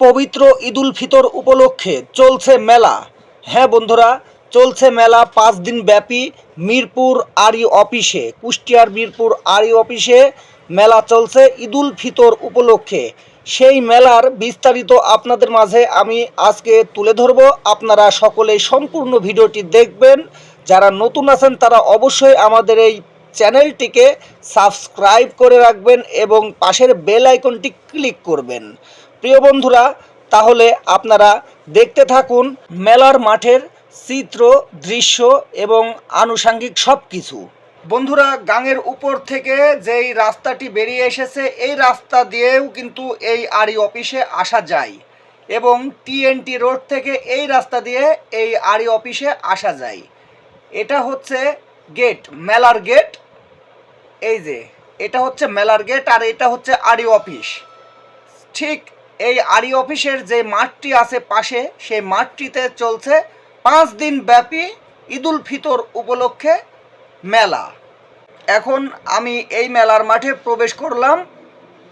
পবিত্র ঈদুল ফিতর উপলক্ষে চলছে মেলা। হ্যাঁ বন্ধুরা, চলছে মেলা পাঁচ দিন ব্যাপী মিরপুর আরি অফিসে, কুষ্টিয়ার মিরপুর আরি অফিসে মেলা চলছে ঈদুল ফিতর উপলক্ষে। সেই মেলার বিস্তারিত আপনাদের মাঝে আমি আজকে তুলে ধরব। আপনারা সকলেই সম্পূর্ণ ভিডিওটি দেখবেন। যারা নতুন আছেন, তারা অবশ্যই আমাদের এই চ্যানেলটিকে সাবস্ক্রাইব করে রাখবেন এবং পাশের বেল আইকনটি ক্লিক করবেন। প্রিয় বন্ধুরা, তাহলে আপনারা দেখতে থাকুন মেলার মাঠের চিত্র, দৃশ্য এবং আনুষাঙ্গিক সব কিছু বন্ধুরা, গাঙের উপর থেকে যেই রাস্তাটি বেরিয়ে এসেছে, এই রাস্তা দিয়েও কিন্তু এই আরি অফিসে আসা যায় এবং টিএনটি রোড থেকে এই রাস্তা দিয়ে এই আরি অফিসে আসা যায়। এটা হচ্ছে গেট, মেলার গেট। এই যে, এটা হচ্ছে মেলার গেট আর এটা হচ্ছে আরি অফিস। ঠিক এই আরি অফিসের যে মাঠটি আছে পাশে, সেই মাঠটিতে চলছে পাঁচ দিন ব্যাপী ঈদুল ফিতর উপলক্ষে মেলা। এখন আমি এই মেলার মাঠে প্রবেশ করলাম।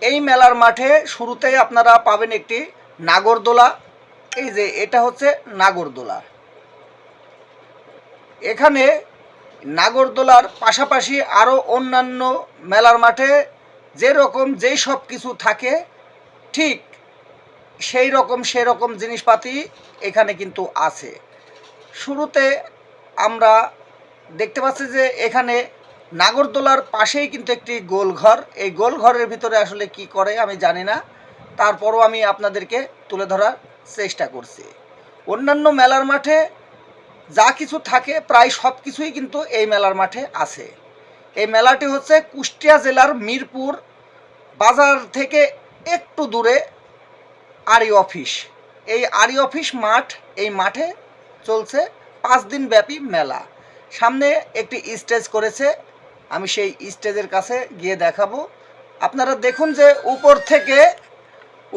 এই মেলার মাঠে শুরুতেই আপনারা পাবেন একটি নাগরদোলা। এই যে, এটা হচ্ছে নাগরদোলা। এখানে নাগরদোলার পাশাপাশি আরও অন্যান্য মেলার মাঠে যেরকম যেই সব কিছু থাকে, ঠিক সেই রকম সেরকম জিনিসপাতি এখানে কিন্তু আছে। শুরুতে আমরা দেখতে পাচ্ছি যে এখানে নাগরদোলার পাশেই কিন্তু একটি গোলঘর। এই গোলঘরের ভিতরে আসলে কি করে আমি জানি না। তারপরও আমি আপনাদেরকে তুলে ধরার চেষ্টা করছি। অন্যান্য মেলার মাঠে যা কিছু থাকে, প্রায় সব কিছুই কিন্তু এই মেলার মাঠে আছে। এই মেলাটি হচ্ছে কুষ্টিয়া জেলার মিরপুর বাজার থেকে একটু দূরে আরি অফিস। এই আরি অফিস মাঠ, এই মাঠে চলছে পাঁচ দিন ব্যাপী মেলা। সামনে একটি স্টেজ করেছে, আমি সেই স্টেজের কাছে গিয়ে দেখাবো। আপনারা দেখুন যে উপর থেকে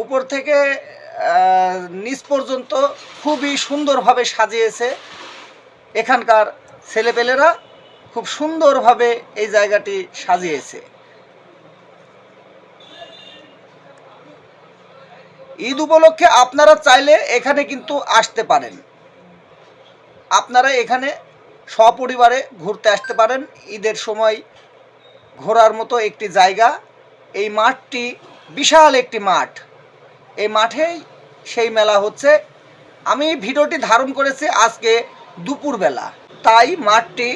উপর থেকে নিচ পর্যন্ত খুবই সুন্দরভাবে সাজিয়েছে এখানকার ছেলেপেলেরা। খুব সুন্দরভাবে এই জায়গাটি সাজিয়েছে। ঈদ উপলক্ষে আপনারা চাইলে এখানে কিন্তু আসতে পারেন। আপনারা এখানে সপরিবারে ঘুরতে আসতে পারেন। ঈদের সময় ঘোরার মতো একটি জায়গা। এই মাঠটি বিশাল একটি মাঠ। এই মাঠেই সেই মেলা হচ্ছে। আমি ভিডিওটি ধারণ করেছি আজকে দুপুরবেলা। তাই মাঠটি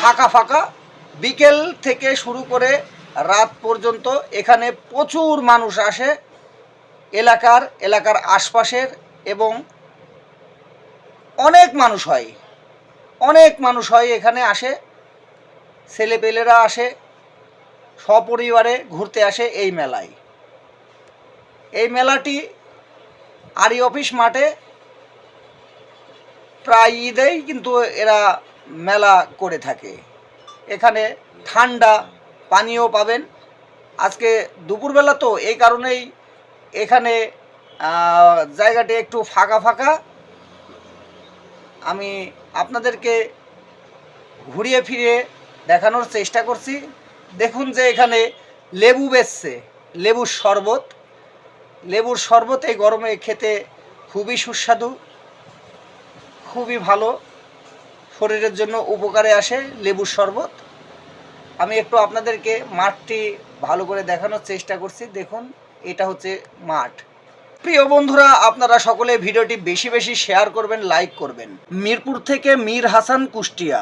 ফাঁকা ফাঁকা। বিকেল থেকে শুরু করে রাত পর্যন্ত এখানে প্রচুর মানুষ আসে। এলাকার এলাকার আশপাশের এবং অনেক মানুষ হয়। অনেক মানুষ হয় এখানে আসে, ছেলেপেলেরা আসে, সপরিবারে ঘুরতে আসে এই মেলায়। এই মেলাটি আরি অফিস মাঠে প্রায় ঈদেই কিন্তু এরা মেলা করে থাকে। এখানে ঠান্ডা পানীয় পাবেন। আজকে দুপুরবেলা তো এই কারণেই এখানে জায়গাটি একটু ফাঁকা ফাঁকা। আমি আপনাদেরকে ঘুরিয়ে ফিরিয়ে দেখানোর চেষ্টা করছি। দেখুন যে এখানে লেবু বেচছে, লেবুর শরবত। লেবুর শরবত এই গরমে খেতে খুবই সুস্বাদু, খুবই ভালো। শরীরের জন্য উপকারে আসে লেবুর শরবত। আমি একটু আপনাদেরকে মাঠটি ভালো করে দেখানোর চেষ্টা করছি, দেখুন। এটা হচ্ছে মাঠ। প্রিয় বন্ধুরা, আপনারা সকলে ভিডিওটি বেশি বেশি শেয়ার করবেন, লাইক করবেন। মিরপুর থেকে মীর হাসান কুষ্টিয়া।